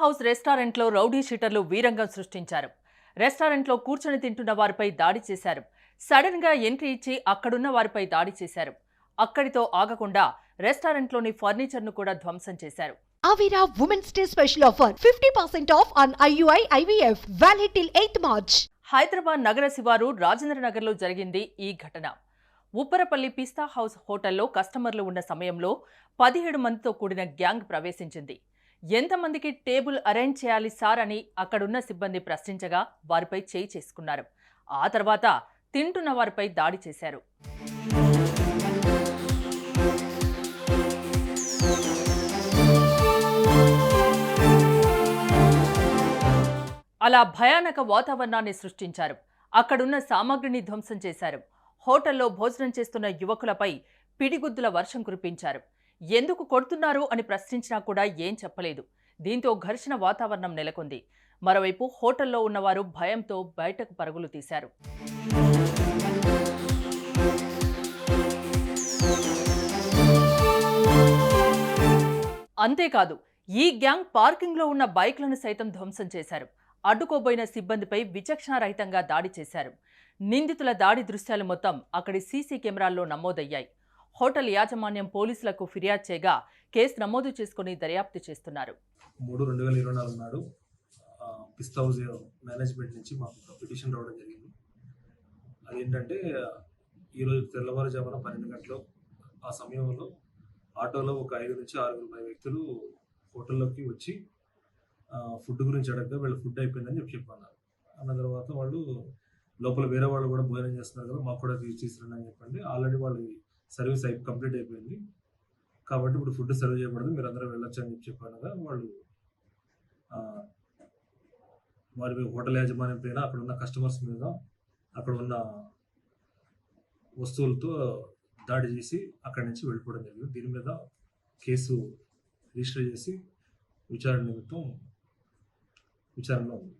House రెస్టారెంట్లో rowdy షీటర్లు వీరంగం సృష్టించారు. రెస్టారెంట్లో కూర్చొని తింటున్న వారిపై దాడి చేశారు. సడన్గా ఎంట్రీ ఇచ్చి అక్కడున్న వారిపై దాడి చేశారు. అక్కడితో ఆగకుండా రెస్టారెంట్లోని ఫర్నిచర్ను కూడా ధ్వంసం చేశారు. Avira Women's Day special offer 50% off on IUI IVF valid till 8th March. Hyderabad నగర శివారు రాజేంద్ర నగర్లో జరిగింది ఈ ఘటన. ఉప్పరపల్లి పిస్తా హౌస్ హోటల్లో కస్టమర్లు ఉన్న సమయంలో పదిహేడు మందితో కూడిన గ్యాంగ్ ప్రవేశించింది. ఎంతమందికి టేబుల్ అరేంజ్ చేయాలి సార్ అని అక్కడున్న సిబ్బంది ప్రశ్నించగా వారిపై చేయి చేసుకున్నారు. ఆ తర్వాత తింటున్న వారిపై దాడి చేశారు. అలా భయానక వాతావరణాన్ని సృష్టించారు. అక్కడున్న సామాగ్రిని ధ్వంసం చేశారు. హోటల్లో భోజనం చేస్తున్న యువకులపై పిడిగుద్దుల వర్షం కురిపించారు. ఎందుకు కొడుతున్నారు అని ప్రశ్నించినా కూడా ఏం చెప్పలేదు. దీంతో ఘర్షణ వాతావరణం నెలకొంది. మరోవైపు హోటల్లో ఉన్నవారు భయంతో బయటకు పరుగులు తీశారు. అంతేకాదు ఈ గ్యాంగ్ పార్కింగ్లో ఉన్న బైక్లను సైతం ధ్వంసం చేశారు. అడ్డుకోబోయిన సిబ్బందిపై విచక్షణారహితంగా దాడి చేశారు. నిందితుల దాడి దృశ్యాలు మొత్తం అక్కడి సీసీ కెమెరాల్లో నమోదయ్యాయి. హోటల్ యాజమాన్యం పోలీసులకు ఫిర్యాదు చేయగా కేసు నమోదు చేసుకుని దర్యాప్తు చేస్తున్నారు. మూడు రెండు వేల ఇరవై నాలుగు నాడు పిస్తా హౌస్ మేనేజ్మెంట్ నుంచి మాకు పిటిషన్ రావడం జరిగింది. అదేంటంటే ఈరోజు తెల్లవారుజామున పన్నెండు గంటలు ఆ సమయంలో ఆటోలో ఒక ఐదు నుంచి ఆరుగురు పై వ్యక్తులు హోటల్లోకి వచ్చి ఫుడ్ గురించి అడగగా వీళ్ళ ఫుడ్ అయిపోయిందని చెప్పి చెప్పన్నారు. అన్న తర్వాత వాళ్ళు లోపల వేరే వాళ్ళు కూడా భోజనం చేస్తున్నారు కదా మాకు కూడా తీసుకురండి అని చెప్పండి. ఆల్రెడీ వాళ్ళు సర్వీస్ అయి కంప్లీట్ అయిపోయింది. కాబట్టి ఇప్పుడు ఫుడ్ సర్వ్ చేయకూడదు మీరు అందరూ వెళ్ళొచ్చు అని చెప్పి చెప్పాను కదా వాళ్ళు వారి హోటల్ యాజమాన్యం పైన అక్కడ ఉన్న కస్టమర్స్ మీద అక్కడ ఉన్న వస్తువులతో దాడి చేసి అక్కడి నుంచి వెళ్ళిపోవడం జరిగింది. దీని మీద కేసు రిజిస్టర్ చేసి విచారణ నిమిత్తం విచారణలో ఉంది.